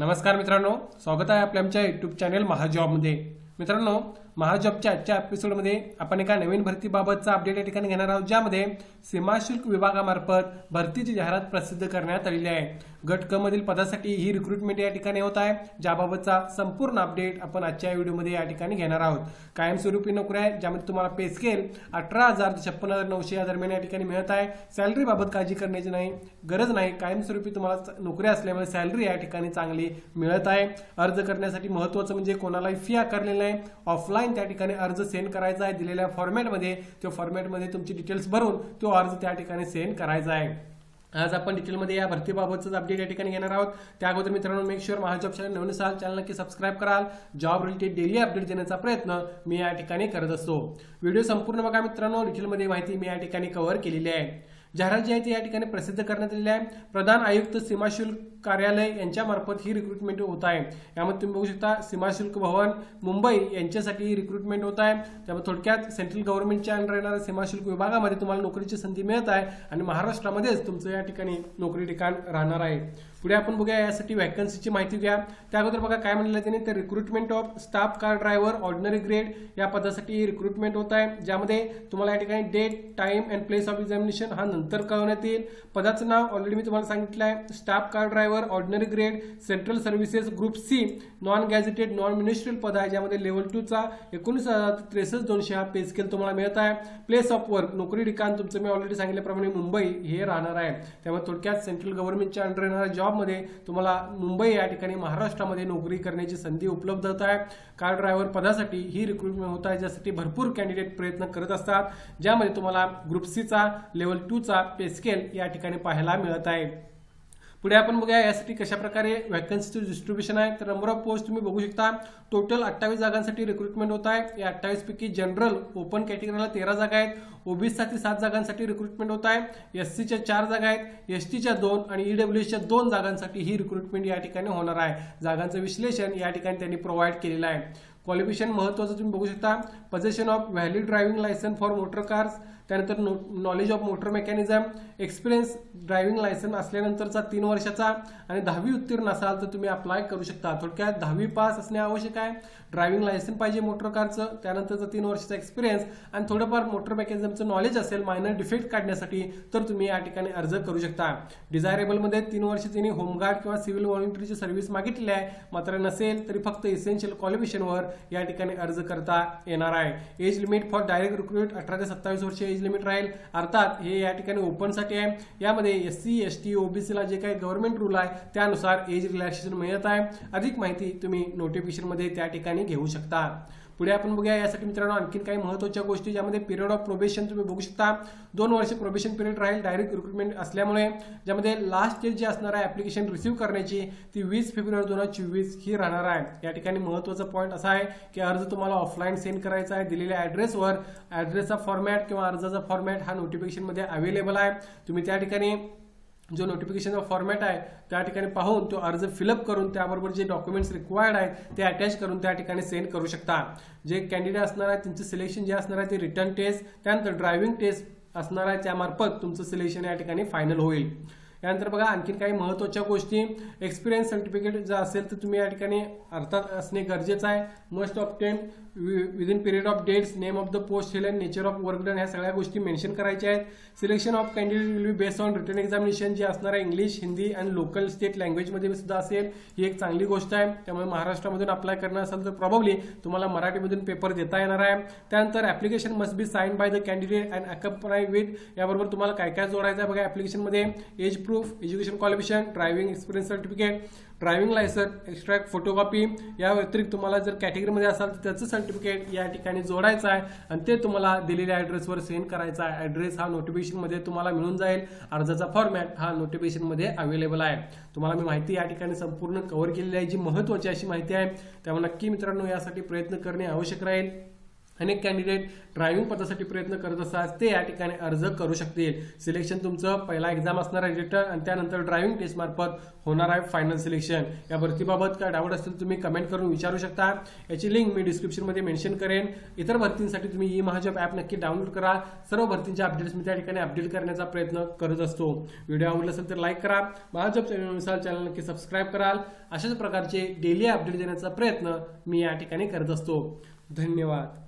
नमस्कार मित्रांनो स्वागत आहे आपल्या आमच्या युट्यूब चॅनेल महाजॉबमध्ये. मित्रांनो महाजॉबच्या आजच्या एपिसोडमध्ये आपण एका नवीन भरतीबाबतचा अपडेट या ठिकाणी घेणार आहोत ज्यामध्ये सीमाशुल्क विभागामार्फत भरतीची जाहिरात प्रसिद्ध करण्यात आलेली आहे. गट क मधील पदासाठी ही रिक्रुटमेंट या ठिकाणी होत आहे ज्याबाबतचा संपूर्ण अपडेट आपण आजच्या व्हिडिओमध्ये या ठिकाणी घेणार आहोत. कायमस्वरूपी नोकऱ्या आहेत ज्यामध्ये तुम्हाला पे स्केल अठरा हजार ते छप्पन हजार नऊशे या दरम्यान या ठिकाणी मिळत आहे. सॅलरी बाबत काळजी करण्याची नाही गरज नाही. कायमस्वरूपी तुम्हाला नोकऱ्या असल्यामुळे सॅलरी या ठिकाणी चांगली मिळत आहे. अर्ज करण्यासाठी महत्त्वाचं म्हणजे कोणालाही फी आकारलेली नाही. ऑफलाईन त्या ठिकाणी अर्ज सेंड करायचा आहे. दिलेल्या फॉर्मॅटमध्ये त्या फॉर्मॅटमध्ये तुमची डिटेल्स भरून तो अर्ज त्या ठिकाणी सेंड करायचा आहे. आज आपण डिटेलमध्ये या भरतीबाबतच अपडेट या ठिकाणी घेणार आहोत. त्या अगोदर मित्रांनो मेक शुअर महाजॉब चॅनल नवीन असाल चॅनल नक्की सबस्क्राईब कराल. जॉब रिलेटेड डेली अपडेट देण्याचा प्रयत्न मी या ठिकाणी करत असतो. व्हिडिओ संपूर्ण बघा मित्रांनो. डिटेलमध्ये माहिती मी या ठिकाणी कव्हर केलेली आहे. जाहिरात जी आहे ती या ठिकाणी प्रसिद्ध करण्यात आलेली आहे. प्रधान आयुक्त सीमाशुल्क कार्यालय यांच्यामार्फत ही रिक्रुटमेंट होत आहे. यामध्ये तुम्ही बघू शकता सीमाशुल्क भवन मुंबई यांच्यासाठी ही रिक्रुटमेंट होत आहे. त्यामुळे थोडक्यात सेंट्रल गव्हर्नमेंटच्या अंडर येणाऱ्या सीमाशुल्क विभागामध्ये तुम्हाला नोकरीची संधी मिळत आहे आणि महाराष्ट्रामध्येच तुमचं या ठिकाणी नोकरी ठिकाण राहणार आहे. पुढे आपण बघूया यासाठी व्हॅकन्सीची माहिती घ्या. त्या अगोदर बघा काय म्हणलं त्याने? तर recruitment of staff car driver ordinary grade या पदासाठी ही रिक्रुटमेंट होत आहे. ज्यामध्ये तुम्हाला या ठिकाणी date time and place of examination हा नंतर कळवण्यात येईल. पदाचं नाव ऑलरेडी मी तुम्हाला सांगितलं आहे. Staff car driver ordinary grade central services group C non gazetted non ministerial पद आहे ज्यामध्ये लेवल टूचा एकोणीस हजार त्रेसष्ट दोनशे हा पे स्केल तुम्हाला मिळत आहे. प्लेस ऑफ वर्क नोकरी ठिकाण तुमचं मी ऑलरेडी सांगितल्याप्रमाणे मुंबई हे राहणार आहे. त्यामुळे थोडक्यात सेंट्रल गव्हर्नमेंटच्या अंडर येणाऱ्या जॉबमध्ये तुम्हाला मुंबई या ठिकाणी महाराष्ट्रामध्ये नोकरी करण्याची संधी उपलब्ध होत आहे. कार ड्रायव्हर पदासाठी ही रिक्रुटमेंट होत आहे ज्यासाठी भरपूर कॅन्डिडेट प्रयत्न करत असतात. ज्यामध्ये तुम्हाला ग्रुप सीचा लेवल टूचा पे स्केल या ठिकाणी पाहायला मिळत आहे. पुढे आपण बघूया यासाठी कशाप्रकारे वॅकन्सीचं डिस्ट्रीब्युशन आहे. तर नंबर ऑफ पोस्ट तुम्ही बघू शकता. टोटल अठ्ठावीस जागांसाठी रिक्रुटमेंट होत आहे. या अठ्ठावीस पैकी जनरल ओपन कॅटेगरीला तेरा जागा आहेत. ओबीसीसाठी सात जागांसाठी रिक्रुटमेंट होत आहे. एस सीच्या चार जागा आहेत. एस टीच्या दोन आणि ईडब्ल्यूएसच्या दोन जागांसाठी ही रिक्रुटमेंट या ठिकाणी होणार आहे. जागांचं विश्लेषण या ठिकाणी त्यांनी प्रोव्हाइड केलेलं आहे. क्वालिफिकेशन महत्त्वाचं तुम्ही बघू शकता. Possession of valid driving licence for motor cars त्यानंतर no knowledge of motor mechanism experience driving licence असल्यानंतरचा तीन वर्षाचा आणि दहावी उत्तीर्ण असाल तर तुम्ही अप्लाय करू शकता. थोडक्यात दहावी पास असणे आवश्यक आहे. ड्रायव्हिंग लायसन पाहिजे मोटर कारचं त्यानंतरचा तीन वर्षाचा एक्सपिरियन्स आणि थोडंफार मोटर मेकॅनिझमचं नॉलेज असेल मायनर डिफेक्ट काढण्यासाठी तर तुम्ही या ठिकाणी अर्ज करू शकता. डिझायरेबलमध्ये तीन वर्ष त्यांनी होमगार्ड किंवा सिव्हिल व्हॉलंटरीची सर्व्हिस मागितली आहे. मात्र नसेल तरी फक्त इसेन्शियल क्वालिफिकेशनवर या ठिकाणी अर्ज करता येणार आहे. Age limit for direct recruitment अठरा ते सत्तावीस वर्ष एज लिमिट राहील. अर्थात हे या ठिकाणी ओपनसाठी आहे. यामध्ये एस सी एस टी ओबीसीला जे काही गव्हर्नमेंट रूल आहे त्यानुसार एज रिलॅक्सेशन मिळत आहे. अधिक माहिती तुम्ही नोटिफिकेशनमध्ये त्या ठिकाणी घेऊ शकता. पुढे आपण बघूया यासाठी मित्रांनो आणखीन काही महत्त्वाच्या गोष्टी ज्यामध्ये पिरियड ऑफ प्रोबेशन तुम्ही बघू शकता. दोन वर्ष प्रोबेशन पिरियड राहील डायरेक्ट रिक्रुटमेंट असल्यामुळे ज्यामध्ये लास्ट डेट जी असणार आहे ऍप्लिकेशन रिसिव्ह करण्याची ती वीस फेब्रुवारी दोन हजार चोवीस ही राहणार आहे. या ठिकाणी महत्त्वाचा पॉईंट असा आहे की अर्ज तुम्हाला ऑफलाईन सेंड करायचा आहे. दिलेल्या ॲड्रेसवर ॲड्रेसचा फॉर्मॅट किंवा अर्जाचा फॉर्मॅट हा नोटिफिकेशनमध्ये अवेलेबल आहे. तुम्ही त्या ठिकाणी जो नोटिफिकेशनचा फॉर्मॅट आहे त्या ठिकाणी पाहून तो अर्ज फिलअप करून त्याबरोबर जे डॉक्युमेंट्स रिक्वायर्ड आहेत ते अटॅच करून त्या ठिकाणी सेंड करू शकता. जे कॅन्डिडेट असणार आहे त्यांचं सिलेक्शन जे असणार आहे ते रिटर्न टेस्ट त्यानंतर ड्रायव्हिंग टेस्ट असणार आहे त्यामार्फत तुमचं सिलेक्शन या ठिकाणी फायनल होईल. यानंतर बघा आणखीन काही महत्त्वाच्या गोष्टी. एक्सपिरियन्स सर्टिफिकेट जर असेल तर तुम्ही या ठिकाणी अर्थात असणे गरजेचं आहे. Must obtain within period of dates name of the post held nature of work done ह्या सगळ्या गोष्टी मेन्शन करायच्या आहेत. Selection of candidate will be based on written examination जे असणार आहे English Hindi and local state लँग्वेजमध्ये सुद्धा असेल. ही एक चांगली गोष्ट आहे. त्यामुळे महाराष्ट्रामधून अप्लाय करणार असेल तर प्रॉब्ली तुम्हाला मराठीमधून पेपर देता येणार आहे. त्यानंतर application must be sign by the candidate and accompany with याबरोबर तुम्हाला काय काय जोडायचं आहे? बघा ॲप्लिकेशनमध्ये age proof education qualification driving experience certificate driving licence extract photocopy या व्यतिरिक्त तुम्हाला जर कॅटेगरीमध्ये असाल तर त्याचं सर्टिफिकेट या ठिकाणी जोडायचं आहे आणि ते तुम्हाला दिलेल्या ॲड्रेसवर सेंड करायचा आहे. ॲड्रेस हा नोटिफिकेशनमध्ये तुम्हाला मिळून जाईल. अर्जाचा फॉर्मॅट हा नोटिफिकेशनमध्ये अवेलेबल आहे. तुम्हाला मी माहिती या ठिकाणी संपूर्ण कव्हर केलेली आहे जी महत्त्वाची अशी माहिती आहे. त्यामुळे नक्की मित्रांनो यासाठी प्रयत्न करणे आवश्यक राहील. अनेक कॅन्डिडेट ड्रायव्हिंग पदासाठी प्रयत्न करत असतात. ते या ठिकाणी अर्ज करू शकतील. सिलेक्शन तुमचं पहिला एक्झाम असणार आहे रिटर्न आणि त्यानंतर ड्रायव्हिंग टेस्टमार्फत होणार आहे फायनल सिलेक्शन या भरतीबाबत काय डाऊट असतील तुम्ही कमेंट करून विचारू शकता. याची लिंक मी डिस्क्रिप्शनमध्ये मेन्शन करेन. इतर भरतींसाठी तुम्ही ई महाजॉब ॲप नक्की डाउनलोड करा. सर्व भरतींच्या अपडेट्स मी त्या ठिकाणी अपडेट करण्याचा प्रयत्न करत असतो. व्हिडिओ आवडला असेल तर लाईक करा. महाजॉब चॅनलनुसार चॅनल नक्की सबस्क्राईब कराल. अशाच प्रकारचे डेली अपडेट देण्याचा प्रयत्न मी या ठिकाणी करत असतो. धन्यवाद.